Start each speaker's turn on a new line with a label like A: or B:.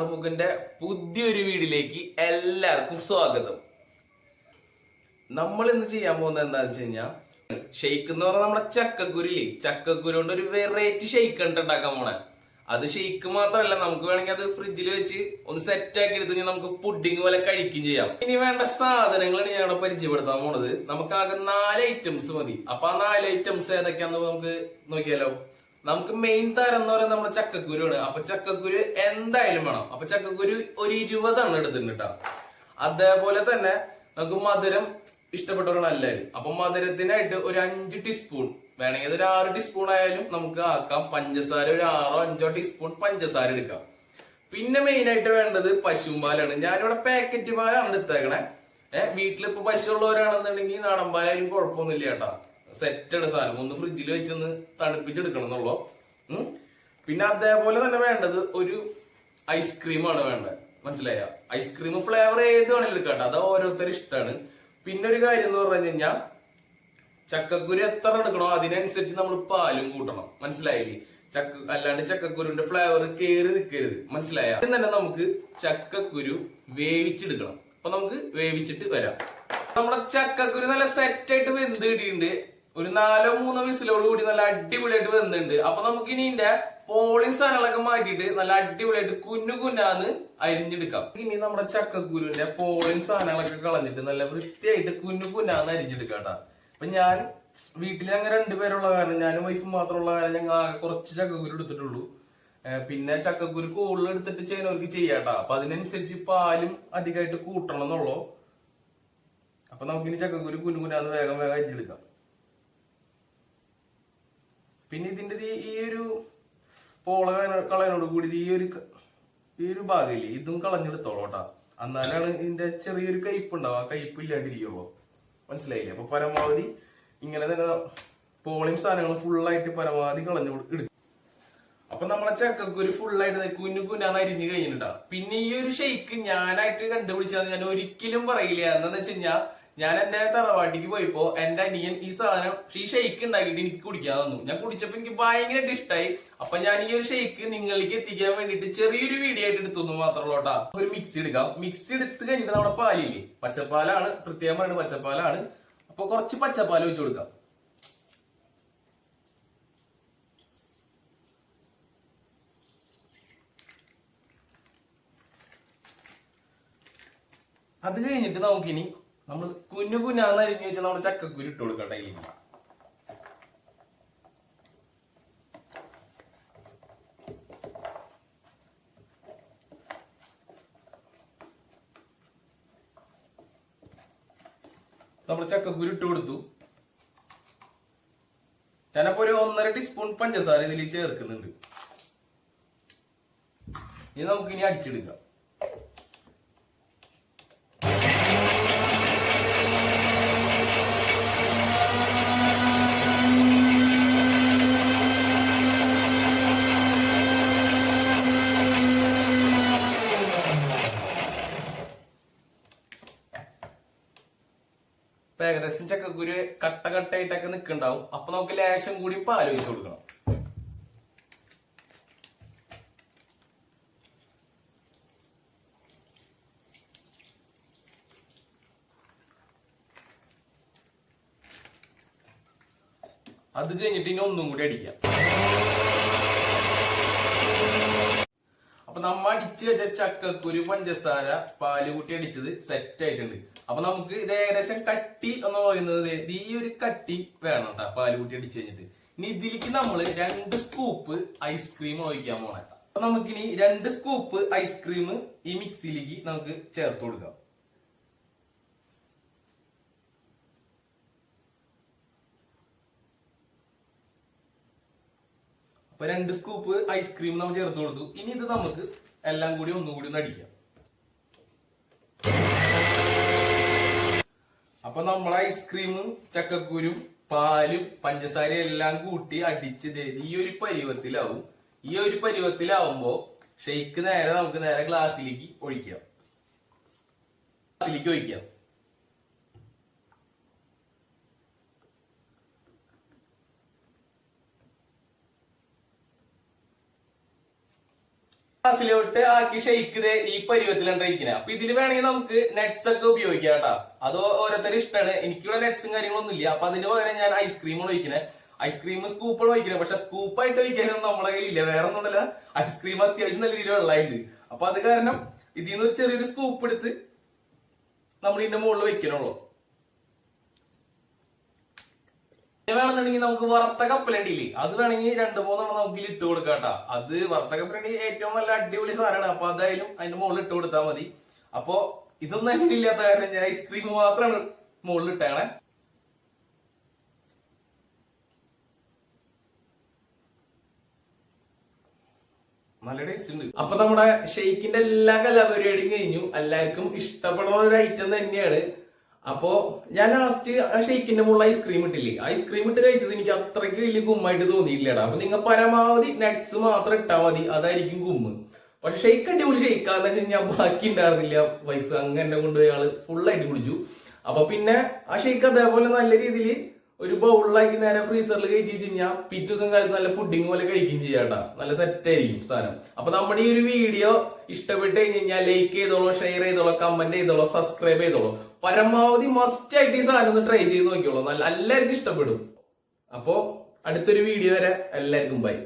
A: ആറുമുഖന്റെ പുതിയൊരു വീഡിയോയിലേക്ക് എല്ലാവർക്കും സ്വാഗതം. നമ്മൾ ഇന്ന് ചെയ്യാൻ പോകുന്നത് എന്താണെന്ന് വെച്ച് കഴിഞ്ഞാൽ ഷെയ്ക്ക് എന്ന് പറഞ്ഞാൽ നമ്മുടെ ചക്കക്കുരുല്ലേ? ചക്കക്കുരു കൊണ്ട് ഒരു വെറൈറ്റി ഷെയ്ക്ക് ഉണ്ടാക്കാൻ പോണേ. അത് ഷെയ്ക്ക് മാത്രമല്ല നമുക്ക് വേണമെങ്കിൽ അത് ഫ്രിഡ്ജിൽ വെച്ച് ഒന്ന് സെറ്റ് ആക്കി എടുത്ത് നമുക്ക് പുഡിംഗ് പോലെ കഴിക്കുകയും ചെയ്യാം. ഇനി വേണ്ട സാധനങ്ങളാണ് ഞാൻ പരിചയപ്പെടുത്താൻ പോണത്. നമുക്ക് ആകെ നാല് ഐറ്റംസ് മതി. അപ്പൊ ആ നാല് ഐറ്റംസ് ഏതൊക്കെയാന്ന് നമുക്ക് നോക്കിയാലോ? നമുക്ക് മെയിൻ താരം എന്ന് പറയുന്നത് നമ്മുടെ ചക്കക്കുരുവാണ് അപ്പൊ ചക്കക്കുരു എന്തായാലും വേണം. അപ്പൊ ചക്കക്കുരു ഒരു ഇരുപതാണ് എടുത്തിട്ടുണ്ട് അതേപോലെ തന്നെ നമുക്ക് മധുരം ഇഷ്ടപ്പെട്ടവരാണ് എല്ലാവരും. അപ്പൊ മധുരത്തിനായിട്ട് ഒരു അഞ്ച് ടീസ്പൂൺ വേണമെങ്കിൽ ഒരു ആറ് ടീസ്പൂൺ ആയാലും നമുക്ക് ആക്കാം. പഞ്ചസാര ഒരു ആറോ അഞ്ചോ ടീസ്പൂൺ പഞ്ചസാര എടുക്കാം. പിന്നെ മെയിൻ ആയിട്ട് വേണ്ടത് പശുമ്പാലാണ് ഞാനിവിടെ പാക്കറ്റ് പാലാണ് എടുത്തേക്കണേ. ഏഹ് വീട്ടിലിപ്പോ പശു ഉള്ളവരാണെന്നുണ്ടെങ്കിൽ നാടൻ പാലായാലും കുഴപ്പമൊന്നുമില്ല കേട്ടാ സെറ്റാണ് സാധനം. ഒന്ന് ഫ്രിഡ്ജിൽ വെച്ചൊന്ന് തണുപ്പിച്ചെടുക്കണം എന്നുള്ളൂ. പിന്നെ അതേപോലെ തന്നെ വേണ്ടത് ഒരു ഐസ്ക്രീമാണ് വേണ്ടത്. മനസ്സിലായ? ഐസ്ക്രീം ഫ്ലേവർ ഏത് വേണമെങ്കിലും എടുക്കട്ടെ. കേട്ടോ അത് ഓരോരുത്തരും ഇഷ്ടമാണ് പിന്നെ ഒരു കാര്യം എന്ന് പറഞ്ഞു കഴിഞ്ഞാൽ ചക്കക്കുരു എത്ര എടുക്കണോ അതിനനുസരിച്ച് നമ്മൾ പാലും കൂട്ടണം. മനസ്സിലായില്ലേ? ചക്ക അല്ലാണ്ട് ചക്കക്കുരുവിന്റെ ഫ്ലേവർ കയറി നിൽക്കരുത് മനസ്സിലായ? ആദ്യം തന്നെ നമുക്ക് ചക്കക്കുരു വേവിച്ചെടുക്കണം. അപ്പൊ നമുക്ക് വേവിച്ചിട്ട് വരാം. നമ്മുടെ ചക്കക്കുരു നല്ല സെറ്റായിട്ട് വെന്ത് കിട്ടിയിട്ടുണ്ട്. ഒരു നാലോ മൂന്നോ വിസിലോട് കൂടി നല്ല അടിപൊളിയായിട്ട് വെന്തുണ്ട്. അപ്പൊ നമുക്ക് ഇനി ഇതിന്റെ പോളിംഗ് സാധനങ്ങളൊക്കെ മാറ്റിയിട്ട് നല്ല അടിപൊളിയായിട്ട് കുഞ്ഞു കുഞ്ഞാന്ന് അരിഞ്ഞെടുക്കാം. ഇനി നമ്മുടെ ചക്കക്കുരുവിന്റെ പോളിംഗ് സാധനങ്ങളൊക്കെ കളഞ്ഞിട്ട് നല്ല വൃത്തിയായിട്ട് കുഞ്ഞു കുഞ്ഞാന്ന് അരിഞ്ഞെടുക്കാം അപ്പൊ ഞാൻ വീട്ടിൽ ഞങ്ങൾ രണ്ടുപേരുള്ള കാരണം ഞാനും വൈഫും മാത്രമുള്ള കാരണം ഞങ്ങൾ ആകെ കുറച്ച് ചക്കക്കുരു എടുത്തിട്ടുള്ളൂ. പിന്നെ ചക്കക്കുരു കൂടുതൽ എടുത്തിട്ട് ചെയ്യുന്നവർക്ക് ചെയ്യാട്ടാ അപ്പൊ അതിനനുസരിച്ച് പാലും അധികമായിട്ട് കൂട്ടണം എന്നുള്ളൂ. അപ്പൊ നമുക്കിനി ചക്കക്കുരു കുഞ്ഞു കുഞ്ഞാന്ന് വേഗം വേഗം അരിഞ്ഞെടുക്കാം. പിന്നെ ഇതിന്റെ ഈ- ഒരു പോള കളയ- കളയനോട് കൂടി ഈ ഒരു ഈ ഒരു ഭാഗമില്ലേ ഇതും കളഞ്ഞെടുത്തോളൂ കേട്ടാ. എന്നാലാണ് ഇതിന്റെ ചെറിയൊരു കയ്പ് ഉണ്ടാവും ആ കയ്പ് ഇല്ലാണ്ടിരിക്കുള്ളൂ മനസ്സിലായില്ലേ? അപ്പൊ പരമാവധി ഇങ്ങനെ തന്നെ പോളിയും സാധനങ്ങൾ ഫുള്ളായിട്ട് പരമാവധി കളഞ്ഞു എടുക്കും. അപ്പൊ നമ്മളെ ചക്കക്കുരു ഫുള്ളായിട്ട് കുഞ്ഞു കുഞ്ഞാന്ന് അരിഞ്ഞു കഴിഞ്ഞിട്ടാ പിന്നെ ഈ ഒരു ഷെയ്ക്ക് ഞാനായിട്ട് കണ്ടുപിടിച്ചാൽ ഞാൻ ഒരിക്കലും പറയില്ല. എന്താന്ന് വെച്ച് കഴിഞ്ഞാ ഞാൻ എന്റെ തറവാട്ടിക്ക് പോയപ്പോ എന്റെ അനിയൻ ഈ സാധനം ഈ ഷെയ്ക്ക് ഉണ്ടാക്കിയിട്ട് എനിക്ക് കുടിക്കാൻ തന്നു. ഞാൻ കുടിച്ചപ്പോ എനിക്ക് ഭയങ്കരമായിട്ട് ഇഷ്ടമായി അപ്പൊ ഞാൻ ഈ ഒരു ഷെയ്ക്ക് നിങ്ങളിലേക്ക് എത്തിക്കാൻ വേണ്ടിട്ട് ചെറിയൊരു വീഡിയോ ആയിട്ട് എടുത്തു മാത്രമല്ല കേട്ടാ. ഒരു മിക്സി എടുക്കാം. മിക്സി എടുത്ത് കഴിഞ്ഞിട്ട് നമ്മുടെ പാലില്ലേ? പച്ചപ്പാലാണ്. പ്രത്യേകം പറയുന്നത് പച്ചപ്പാലാണ്. അപ്പൊ കുറച്ച് പച്ചപ്പാൽ വെച്ച് കൊടുക്കാം. അത് കഴിഞ്ഞിട്ട് നമുക്കിനി നമ്മൾ കുഞ്ഞു കുഞ്ഞാന്ന് വെച്ചാൽ നമ്മൾ ചക്കക്കുരു ഇട്ട് കൊടുക്കട്ടെ നമ്മൾ ചക്കക്കുരു ഇട്ട് കൊടുത്തു. ഞാനപ്പോ ഒരു ഒന്നര ടീസ്പൂൺ പഞ്ചസാര ഇതിൽ ചേർക്കുന്നുണ്ട്. ഇനി നമുക്ക് ഇനി അടിച്ചെടുക്കാം. ഏകദേശം ചക്കക്കുരു കട്ട കട്ടയായിട്ടൊക്കെ നിൽക്കുന്നുണ്ടാവും അപ്പൊ നമുക്ക് ലേശം കൂടി ഇപ്പൊ ഒഴിച്ചു കൊടുക്കണം. അത് കഴിഞ്ഞിട്ട് ഇനി ഒന്നും കൂടി അടിക്കാം. അപ്പൊ നമ്മ അടിച്ചു വെച്ച ചക്കക്കുരു പഞ്ചസാര പാൽ കൂട്ടി അടിച്ചത് സെറ്റ് ആയിട്ടുണ്ട്. അപ്പൊ നമുക്ക് ഇത് ഏകദേശം കട്ടി എന്ന് പറയുന്നത് ഈ ഒരു കട്ടി വേണം കേട്ടോ പാൽ കൂട്ടി അടിച്ചു കഴിഞ്ഞിട്ട്. ഇനി ഇതിലേക്ക് നമ്മൾ രണ്ട് സ്കൂപ്പ് ഐസ്ക്രീം ഒഴിക്കാൻ പോണേ അപ്പൊ നമുക്കിനി രണ്ട് സ്കൂപ്പ് ഐസ്ക്രീം ഈ മിക്സിയിലേക്ക് നമുക്ക് ചേർത്ത് കൊടുക്കാം. അപ്പൊ രണ്ട് സ്കൂപ്പ് ഐസ്ക്രീം നമ്മൾ ചേർത്ത് കൊടുത്തു. ഇനി ഇത് നമുക്ക് എല്ലാം കൂടി ഒന്നുകൂടി ഒന്ന് അടിക്കാം. അപ്പൊ നമ്മൾ ഐസ്ക്രീം ചക്കക്കുരും പാലും പഞ്ചസാരയും എല്ലാം കൂട്ടി അടിച്ച് ഈ ഒരു പരുവത്തിലാവും. ഈ ഒരു പരുവത്തിലാവുമ്പോ ഷെയ്ക്ക് നേരെ നമുക്ക് നേരെ ഗ്ലാസ്സിലേക്ക് ഒഴിക്കാം. ഗ്ലാസ്സിലേക്ക് ഒഴിക്കാം. ഗ്ലാസ്സിലോട്ട് ആക്കി ഷെയ്ക്ക് ഈ പരുവത്തിലാണ് ഇരിക്കുന്നത് അപ്പൊ ഇതിൽ വേണമെങ്കിൽ നമുക്ക് നെറ്റ്സ് ഒക്കെ ഉപയോഗിക്കാം കേട്ടോ. അത് ഓരോരുത്തർ ഇഷ്ടമാണ് എനിക്കിവിടെ നെറ്റ്സും കാര്യങ്ങളൊന്നും ഇല്ല. അപ്പൊ അതിന് പകരം ഞാൻ ഐസ്ക്രീമാണ് ഒഴിക്കുന്നത് ഐസ്ക്രീം സ്കൂപ്പാണ് ഒഴിക്കുന്നത് പക്ഷെ സ്കൂപ്പായിട്ട് ഒഴിക്കാനൊന്നും നമ്മളെ കയ്യിലില്ല. വേറെ ഒന്നുമല്ല ഐസ്ക്രീം അത്യാവശ്യം നല്ല രീതിയിൽ വെള്ളമായിട്ട് അപ്പൊ അത് കാരണം ഇതിൽ നിന്ന് ചെറിയൊരു സ്കൂപ്പ് എടുത്ത് നമ്മൾ ഇതിന്റെ മുകളിൽ വെക്കണുള്ളൂ ഇത് വേണമെന്നുണ്ടെങ്കിൽ നമുക്ക് വറുത്ത കപ്പലണ്ടിയില്ലേ? അത് വേണമെങ്കിൽ രണ്ട് മൂന്നെണ്ണം നമുക്ക് ഇട്ട് കൊടുക്കാം കേട്ടോ. അത് വറുത്ത കപ്പലണ്ടി ഏറ്റവും നല്ല അടിപൊളി സാധനമാണ്. അപ്പൊ അതായാലും അതിന്റെ മുകളിൽ ഇട്ട് കൊടുത്താൽ മതി. അപ്പോ ഇതൊന്നും എന്റെ ഇല്ലാത്ത കാരണം ഞാൻ ഐസ്ക്രീം മാത്രമാണ് മുകളിൽ ഇട്ടേണേ നല്ല ടേസ്റ്റ് ഉണ്ട്. അപ്പൊ നമ്മുടെ ഷെയ്ക്കിന്റെ എല്ലാ കലാപരിപാടിയും കഴിഞ്ഞു. എല്ലാവർക്കും ഇഷ്ടപ്പെടുന്ന ഒരു ഐറ്റം തന്നെയാണ്. അപ്പോ ഞാൻ ലാസ്റ്റ് ആ ഷെയ്ക്കിന്റെ മുകളിൽ ഐസ്ക്രീം ഇട്ടില്ലേ? ഐസ്ക്രീം ഇട്ട് കഴിച്ചത് എനിക്ക് അത്രയ്ക്ക് വലിയ ഗുമ്മായിട്ട് തോന്നിയില്ലടാ അപ്പൊ നിങ്ങൾ പരമാവധി നട്ട്സ് മാത്രം ഇട്ടാൽ മതി. അതായിരിക്കും ഗുമ്മ്. പക്ഷെ ഷെയ്ക്ക് അടിപൊളി ഷെയ്ക്കാന്ന് വെച്ച് കഴിഞ്ഞാൽ ബാക്കി ഉണ്ടായിരുന്നില്ല വൈഫ് അങ്ങനെ കൊണ്ടുപോയി ആൾ ഫുള്ളായിട്ട് കുടിച്ചു. അപ്പൊ പിന്നെ ആ ഷെയ്ക്ക് അതേപോലെ നല്ല രീതിയിൽ ഒരു ബൗളിലാക്കി നേരെ ഫ്രീസറിൽ കയറ്റി വെച്ച് കഴിഞ്ഞാൽ പിറ്റേ ദിവസം കാലത്ത് നല്ല പുഡിംഗ് പോലെ കഴിക്കുകയും ചെയ്യാട്ടാ നല്ല സെറ്റ് ആയിരിക്കും സാധനം. അപ്പൊ നമ്മുടെ ഈ ഒരു വീഡിയോ ഇഷ്ടപ്പെട്ട് കഴിഞ്ഞ് കഴിഞ്ഞാൽ ലൈക്ക് ചെയ്തോളൂ ഷെയർ ചെയ്തോളൂ കമന്റ് ചെയ്തോളൂ സബ്സ്ക്രൈബ് ചെയ്തോളൂ. പരമാവധി മസ്റ്റ് ആയിട്ട് ഈ സാധനം ഒന്ന് ട്രൈ ചെയ്ത് നോക്കിയോളൂ നല്ല എല്ലാവർക്കും ഇഷ്ടപ്പെടും. അപ്പോ അടുത്തൊരു വീഡിയോ വരെ. എല്ലാവർക്കും ബൈ